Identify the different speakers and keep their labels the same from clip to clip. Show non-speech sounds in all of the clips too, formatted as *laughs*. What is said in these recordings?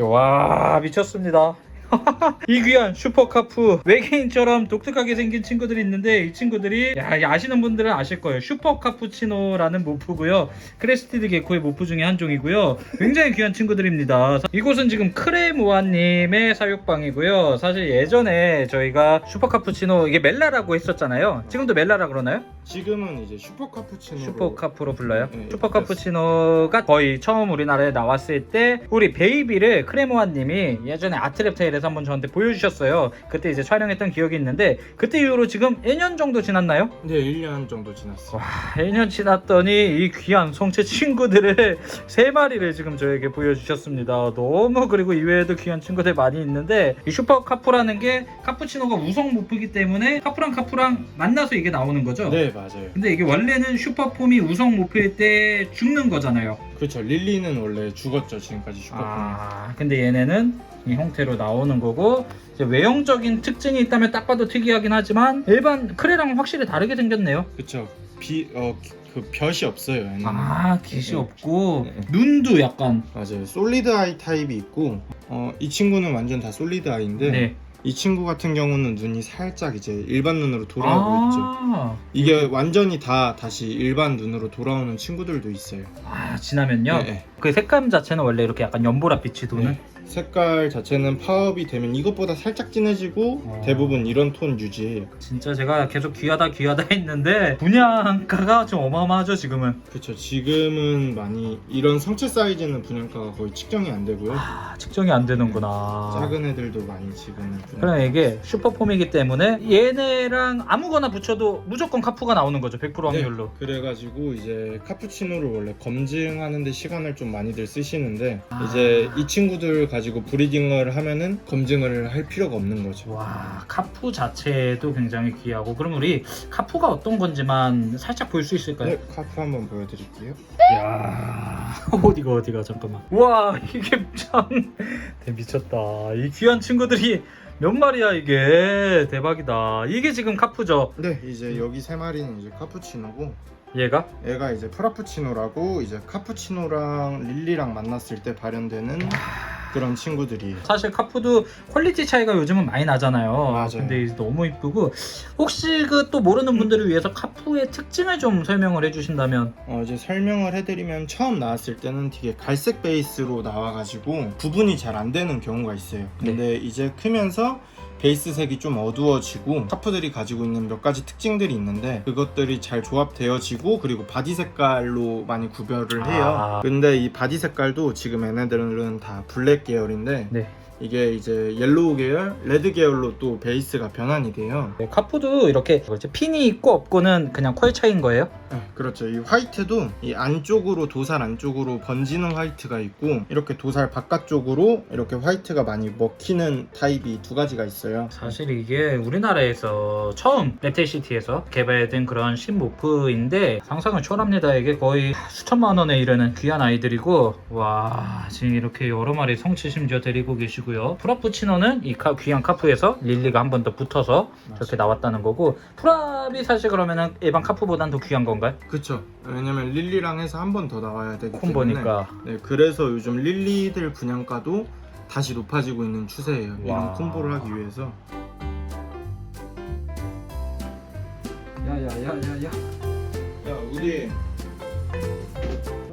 Speaker 1: 와 미쳤습니다. *laughs* 이 귀한 슈퍼카프 외계인처럼 독특하게 생긴 친구들이 있는데 이 친구들이 야, 이 아시는 분들은 아실 거예요. 슈퍼카푸치노라는 모프고요. 크레스티드 게코의 모프 중에 한 종이고요. 굉장히 귀한 친구들입니다. 이곳은 지금 크레모아님의 사육방이고요. 사실 예전에 저희가 슈퍼카푸치노 이게 멜라라고 했었잖아요. 지금도 멜라라 그러나요?
Speaker 2: 지금은 이제 슈퍼 카푸치노
Speaker 1: 슈퍼카프로 불러요.
Speaker 2: 네,
Speaker 1: 슈퍼카푸치노가 거의 처음 우리나라에 나왔을 때 우리 베이비를 크레모아님이 예전에 아트랩테일에서 한번 저한테 보여주셨어요. 그때 이제 촬영했던 기억이 있는데 그때 이후로 지금 1년 정도 지났나요?
Speaker 2: 네 1년 정도 지났어요
Speaker 1: 와 1년 지났더니 이 귀한 성체 친구들을 *laughs* 세 마리를 지금 저에게 보여주셨습니다. 너무 그리고 이외에도 귀한 친구들 많이 있는데 이 슈퍼카푸라는 게 카푸치노가 우성 모프기 때문에 카푸랑 카푸랑 만나서 이게 나오는 거죠?
Speaker 2: 네 맞아요
Speaker 1: 근데 이게 원래는 슈퍼폼이 우성 모프일 때 죽는 거잖아요.
Speaker 2: 그렇죠 릴리는 원래 죽었죠 지금까지 슈퍼
Speaker 1: 아, 근데 얘네는 이 형태로 나오는 거고 이제 외형적인 특징이 있다면 딱 봐도 특이하긴 하지만 일반 크레랑 확실히 다르게 생겼네요.
Speaker 2: 그쵸 비어그 벼이 없어요 얘는
Speaker 1: 아, 깃이
Speaker 2: 네.
Speaker 1: 없고
Speaker 2: 네.
Speaker 1: 눈도 약간
Speaker 2: 맞아요 솔리드 아이 타입이 있고 어, 이 친구는 완전 다 솔리드 아이인데
Speaker 1: 네.
Speaker 2: 이 친구 같은 경우는 눈이 살짝 이제 일반 눈으로 돌아오고 있죠
Speaker 1: 아,
Speaker 2: 이게 완전히 다 다시 일반 눈으로 돌아오는 친구들도 있어요
Speaker 1: 아, 지나면요.
Speaker 2: 네, 네.
Speaker 1: 그 색감 자체는 원래 이렇게 약간 연보라 빛이 도는
Speaker 2: 네. 색깔 자체는 파업이 되면 이것보다 살짝 진해지고
Speaker 1: 어.
Speaker 2: 대부분 이런 톤 유지해요
Speaker 1: 진짜 제가 계속 귀하다 귀하다 했는데 분양가가 좀 어마어마하죠 지금은.
Speaker 2: 그렇죠 지금은 많이 이런 성체 사이즈는 분양가가 거의 측정이 안 되고요
Speaker 1: 아, 측정이 안 되는구나.
Speaker 2: 작은 애들도 많이 지금은 분양
Speaker 1: 그럼 이게 슈퍼폼이기 때문에 얘네랑 아무거나 붙여도 무조건 카푸가 나오는 거죠 100% 확률로
Speaker 2: 네, 그래가지고 이제 카푸치노를 원래 검증하는데 시간을 좀 많이들 쓰시는데
Speaker 1: 아.
Speaker 2: 이제 이 친구들 가지고 브리딩을 하면은 검증을 할 필요가 없는 거죠.
Speaker 1: 와 카푸 자체도 굉장히 귀하고. 그럼 우리 카푸가 어떤 건지만 살짝 볼 수 있을까요?
Speaker 2: 네, 카프 한번 보여드릴게요.
Speaker 1: 이야 *laughs* 어디가 어디가 잠깐만. 와 이게 참 미쳤다. 이 귀한 친구들이 몇 마리야 이게? 대박이다. 이게 지금 카푸죠?
Speaker 2: 네, 이제 여기 세 마리는 이제 카푸치노고
Speaker 1: 얘가?
Speaker 2: 얘가 이제 프라푸치노라고 이제 카푸치노랑 릴리랑 만났을 때 발현되는 그런 친구들이에요.
Speaker 1: 사실 카푸도 퀄리티 차이가 요즘은 많이 나잖아요.
Speaker 2: 맞아요.
Speaker 1: 근데 이제 너무 이쁘고 혹시 그 또 모르는 분들을 위해서 카푸의 특징을 좀 설명을 해주신다면
Speaker 2: 어, 이제 설명을 해드리면 처음 나왔을 때는 되게 갈색 베이스로 나와가지고 구분이 잘 안 되는 경우가 있어요. 근데 이제 크면서 베이스 색이 좀 어두워지고 카프들이 가지고 있는 몇 가지 특징들이 있는데 그것들이 잘 조합되어지고 그리고 바디 색깔로 많이 구별을 해요.
Speaker 1: 아.
Speaker 2: 근데 이 바디 색깔도 지금 얘네들은 다 블랙 계열인데
Speaker 1: 네.
Speaker 2: 이게 이제 옐로우 계열, 레드 계열로 또 베이스가 변환이 돼요.
Speaker 1: 네, 카푸도 이렇게 뭐지, 핀이 있고 없고는 그냥 퀄 차이인 거예요?
Speaker 2: 네, 그렇죠. 이 화이트도 이 안쪽으로 도살 안쪽으로 번지는 화이트가 있고 이렇게 도살 바깥쪽으로 이렇게 화이트가 많이 먹히는 타입이 두 가지가 있어요.
Speaker 1: 사실 이게 우리나라에서 처음 랩텔시티에서 개발된 그런 신모프인데 상상을 초월합니다. 이게 거의 수천만 원에 이르는 귀한 아이들이고 와 지금 이렇게 여러 마리 성치 심지어 데리고 계시 고요. 프라푸치노는 이 카- 귀한 카푸에서 릴리가 한 번 더 붙어서 저렇게 나왔다는 거고 프랍이 사실 그러면은 일반 카푸보단 더 귀한 건가요?
Speaker 2: 그렇죠. 왜냐면 릴리랑 해서 한 번 더 나와야 되기 때문에.
Speaker 1: 콤보니까
Speaker 2: 네, 그래서 요즘 릴리들 분양가도 다시 높아지고 있는 추세예요.
Speaker 1: 와.
Speaker 2: 이런 콤보를 하기 위해서.
Speaker 1: 야야야야야
Speaker 2: 야, 우리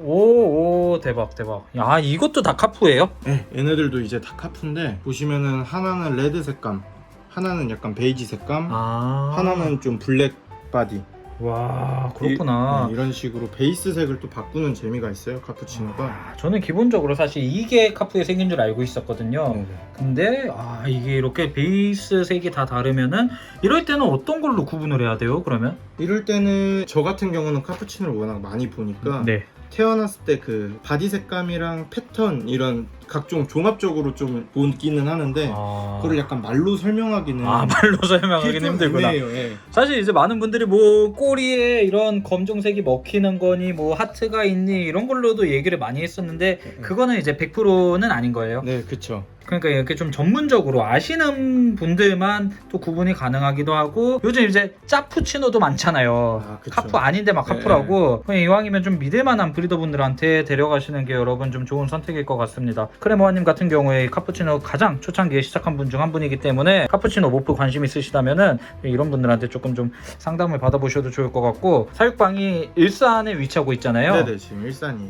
Speaker 1: 오 오 대박 대박 야 이것도 다 카푸예요?
Speaker 2: 네, 얘네들도 이제 다 카프인데 보시면은 하나는 레드 색감, 하나는 약간 베이지 색감,
Speaker 1: 아
Speaker 2: 하나는 좀 블랙 바디.
Speaker 1: 와 그렇구나
Speaker 2: 이, 런 식으로 베이스 색을 또 바꾸는 재미가 있어요 카푸치노가.
Speaker 1: 아, 저는 기본적으로 사실 이게 카푸에 생긴 줄 알고 있었거든요.
Speaker 2: 네네.
Speaker 1: 근데 아 이게 이렇게 베이스 색이 다 다르면은 이럴 때는 어떤 걸로 구분을 해야 돼요? 그러면?
Speaker 2: 이럴 때는 저 같은 경우는 카푸치노를 워낙 많이 보니까
Speaker 1: 네.
Speaker 2: 태어났을 때 그 바디 색감이랑 패턴 이런 각종 종합적으로 좀 보기는 하는데
Speaker 1: 아,
Speaker 2: 그걸 약간 말로 설명하기는
Speaker 1: 아 말로 *laughs* 설명하기는
Speaker 2: 좀
Speaker 1: 힘들구나.
Speaker 2: 애매해요, 예.
Speaker 1: 사실 이제 많은 분들이 뭐 꼬리에 이런 검정색이 먹히는 거니 뭐 하트가 있니 이런 걸로도 얘기를 많이 했었는데 그거는 이제 100%는 아닌 거예요.
Speaker 2: 네, 그쵸.
Speaker 1: 그러니까 이렇게 좀 전문적으로 아시는 분들만 또 구분이 가능하기도 하고 요즘 이제 짜푸치노도 많잖아요.
Speaker 2: 아, 그쵸.
Speaker 1: 카푸 아닌데 막
Speaker 2: 네.
Speaker 1: 카푸라고 그냥 이왕이면 좀 믿을만한 브리더분들한테 데려가시는 게 여러분 좀 좋은 선택일 것 같습니다. 크레모아님 같은 경우에 이 카푸치노 가장 초창기에 시작한 분 중 한 분이기 때문에 카푸치노 모프 관심 있으시다면은 이런 분들한테 조금 좀 상담을 받아보셔도 좋을 것 같고 사육방이 일산에 위치하고 있잖아요.
Speaker 2: 네네 지금 일산이.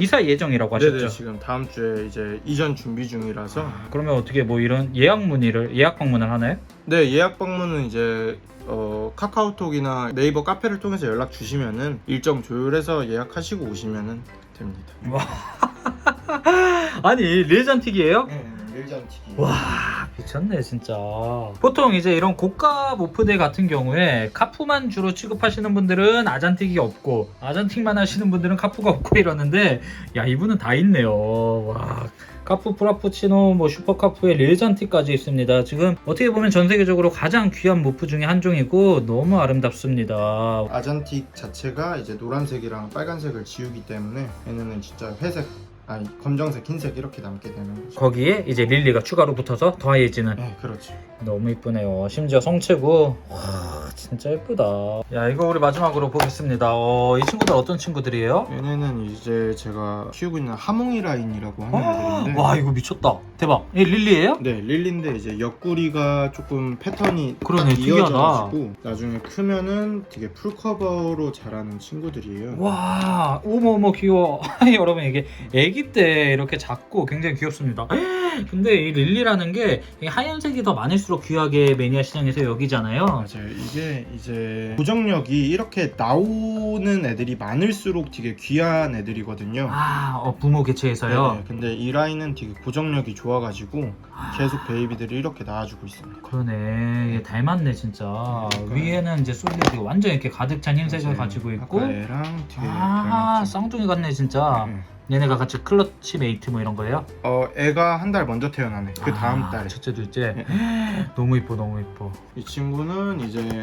Speaker 1: 이사 예정이라고 하셨죠?
Speaker 2: 네네 지금 다음 주에 이제 이전 준비 중이라서.
Speaker 1: 그러면 어떻게 뭐 이런 예약 문의를 예약 방문을 하나요?
Speaker 2: 네 예약 방문은 이제 어, 카카오톡이나 네이버 카페를 통해서 연락 주시면은 일정 조율해서 예약하시고 오시면은 됩니다. *laughs*
Speaker 1: 아니 레전틱이에요?
Speaker 2: 네, 일전 튀기.
Speaker 1: 와 미쳤네 진짜. 보통 이제 이런 고가 모프대 같은 경우에 카푸만 주로 취급하시는 분들은 아잔틱이 없고 아잔틱만 하시는 분들은 카푸가 없고 이러는데 야 이분은 다 있네요. 와 카푸 프라푸치노 뭐 슈퍼카푸에 레전틱까지 있습니다. 지금 어떻게 보면 전 세계적으로 가장 귀한 모프 중에 한 종이고 너무 아름답습니다.
Speaker 2: 아잔틱 자체가 이제 노란색이랑 빨간색을 지우기 때문에 얘네는 진짜 회색, 아니 검정색, 흰색 이렇게 남게 되는 거죠.
Speaker 1: 거기에 이제 릴리가 추가로 붙어서 더해지는
Speaker 2: 네, 그렇죠.
Speaker 1: 너무 이쁘네요. 심지어 성체고 와 진짜 예쁘다. 야 이거 우리 마지막으로 보겠습니다. 어, 이 친구들 어떤 친구들이에요?
Speaker 2: 얘네는 이제 제가 키우고 있는 하몽이 라인이라고 하는 애들인데
Speaker 1: 와 이거 미쳤다. 대박. 얘 릴리예요?
Speaker 2: 네, 릴리인데 이제 옆구리가 조금 패턴이
Speaker 1: 그러네,
Speaker 2: 이어져가지고 나중에 크면은 되게 풀커버로 자라는 친구들이에요.
Speaker 1: 와 어머 어머 귀여워. *laughs* 여러분 이게 아기 때 이렇게 작고 굉장히 귀엽습니다. *gasps* 근데 이 릴리라는 게이 하얀색이 더 많을 수록 귀하게 매니아 시장에서 여기잖아요.
Speaker 2: 맞아요. 이게 이제 고정력이 이렇게 나오는 애들이 많을수록 되게 귀한 애들이거든요.
Speaker 1: 아 어, 부모 개체에서요.
Speaker 2: 네네. 근데 이 라인은 되게 고정력이 좋아가지고
Speaker 1: 아.
Speaker 2: 계속 베이비들이 이렇게 나와주고 있습니다.
Speaker 1: 그러네 얘 닮았네 진짜
Speaker 2: 그러니까요.
Speaker 1: 위에는 이제 솔리드 완전 이렇게 가득 찬 흰색을. 가지고 있고
Speaker 2: 아까 얘랑 되게
Speaker 1: 아
Speaker 2: 닮았죠.
Speaker 1: 쌍둥이 같네 진짜
Speaker 2: 네.
Speaker 1: 얘네가 같이 클러치 메이트 뭐 이런 거예요?
Speaker 2: 어, 애가 한 달 먼저 태어나네. 그 다음
Speaker 1: 아,
Speaker 2: 달에.
Speaker 1: 첫째 둘째
Speaker 2: 네.
Speaker 1: 너무 이뻐 너무 이뻐
Speaker 2: 이 친구는 이제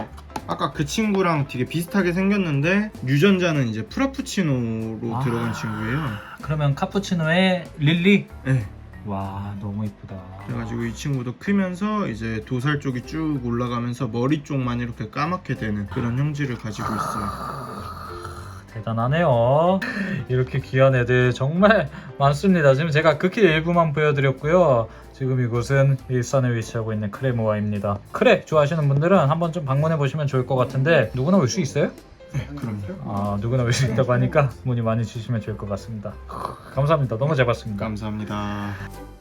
Speaker 2: 아까 그 친구랑 되게 비슷하게 생겼는데 유전자는 이제 프라푸치노로
Speaker 1: 아.
Speaker 2: 들어간 친구예요.
Speaker 1: 그러면 카푸치노의 릴리
Speaker 2: 네.
Speaker 1: 와 너무 이쁘다
Speaker 2: 그래가지고 이 친구도 크면서 이제 도살 쪽이 쭉 올라가면서 머리 쪽만 이렇게 까맣게 되는 그런 형질을 가지고 있어요.
Speaker 1: 대단하네요. 이렇게 귀한 애들 정말 *laughs* 많습니다. 지금 제가 극히 일부만 보여드렸고요. 지금 이곳은 일산에 위치하고 있는 크레모아입니다. 크레 좋아하시는 분들은 한번 좀 방문해 보시면 좋을 것 같은데 누구나 올 수 있어요?
Speaker 2: 네, 그럼요.
Speaker 1: 아 누구나 올 수 있다고 하니까 문의 많이 주시면 좋을 것 같습니다. 감사합니다. 너무 잘 봤습니다.
Speaker 2: 감사합니다.